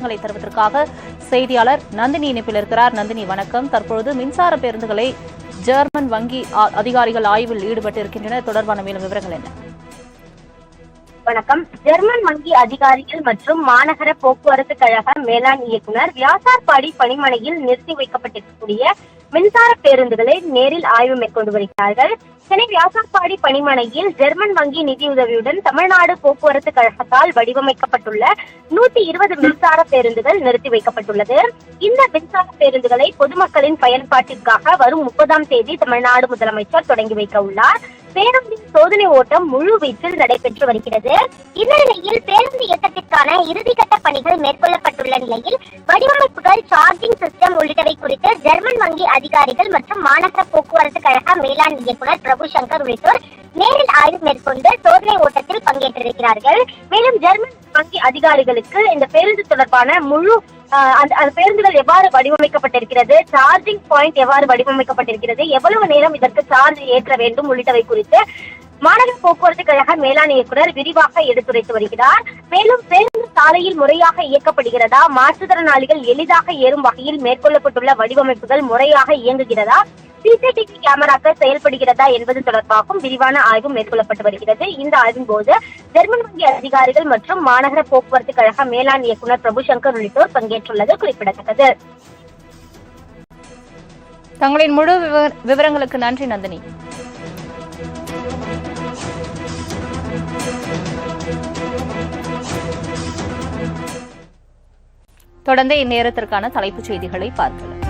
விவரங்களை தருவதற்காக செய்தியாளர் நந்தினி இணைப்பில் இருக்கிறார். நந்தினி வணக்கம். தற்பொழுது மின்சார பேருந்துகளை ஜெர்மன் வங்கி அதிகாரிகள் ஆய்வில் ஈடுபட்டு இருக்கின்றனர் தொடர்பான மேலும் விவரங்கள் என்ன? வணக்கம். ஜெர்மன் வங்கி அதிகாரிகள் மற்றும் மாநகர போக்குவரத்து கழக மேலாண் இயக்குனர் வியாசார்பாடி பணிமனையில் நிறுத்தி வைக்கப்பட்டிருக்கக்கூடிய மின்சார பேருந்துகளை நேரில் ஆய்வு மேற்கொண்டு வருகிறார்கள். சென்னை வியாசார்பாடி பணிமனையில் ஜெர்மன் வங்கி நிதியுதவியுடன் தமிழ்நாடு போக்குவரத்து கழகத்தால் வடிவமைக்கப்பட்டுள்ள நூத்தி இருபது மின்சார பேருந்துகள் நிறுத்தி வைக்கப்பட்டுள்ளது. இந்த மின்சார பேருந்துகளை பொதுமக்களின் பயன்பாட்டிற்காக வரும் முப்பதாம் தேதி தமிழ்நாடு முதலமைச்சர் தொடங்கி வைக்க உள்ளார். பேருந்தின் சோதனை ஓட்டம் முழு வீச்சில் நடைபெற்று வருகிறது. இந்த நிலையில் பேருந்து இயக்கத்திற்கான இறுதிக்கட்ட பணிகள் மேற்கொள்ளப்பட்டுள்ள நிலையில் வடிவமைப்புகள் சார்ஜிங் சிஸ்டம் உள்ளிட்டவை குறித்து ஜெர்மன் வங்கி அதிகாரிகள் மற்றும் மாநகர போக்குவரத்து கழக மேலாண் இயக்குனர் பிரபு சங்கர் உள்ளிட்டோர் நேரில் ஆய்வு மேற்கொண்டு சோதனை ஓட்டத்தில் பங்கேற்றிருக்கிறார்கள். மேலும் ஜெர்மன் வங்கி அதிகாரிகளுக்கு இந்த பேருந்து தொடர்பான முழு அந்த அந்த பேருந்துகள் எவ்வாறு வடிவமைக்கப்பட்டிருக்கிறது சார்ஜிங் பாயிண்ட் எவ்வாறு வடிவமைக்கப்பட்டிருக்கிறது எவ்வளவு நேரம் இதற்கு சார்ஜ் ஏற்ற வேண்டும் உள்ளிட்டவை குறித்து மாநகர போக்குவரத்து கழக மேலாண் இயக்குனர் விரிவாக எடுத்துரைத்து வருகிறார். மேலும் பேருந்து சாலையில் முறையாக இயக்கப்படுகிறதா மாற்றுத்திறனாளிகள் எளிதாக ஏறும் வகையில் மேற்கொள்ளப்பட்டுள்ள வடிவமைப்புகள் முறையாக இயங்குகிறதா சிசிடிவி கேமராக்கள் செயல்படுகிறதா என்பது தொடர்பாகவும் விரிவான ஆய்வு மேற்கொள்ளப்பட்டு வருகிறது. இந்த ஆய்வின் போது ஜெர்மன் வங்கி அதிகாரிகள் மற்றும் மாநகர போக்குவரத்து கழக மேலாண் இயக்குநர் பிரபு சங்கர் உள்ளிட்டோர் பங்கேற்றுள்ளது குறிப்பிடத்தக்கது. தங்களின் முழு விவ- விவரங்களுக்கு நன்றி நந்தினி. தொடர்ந்து இந்நேரத்திற்கான தலைப்புச் செய்திகளை பார்க்கலாம்.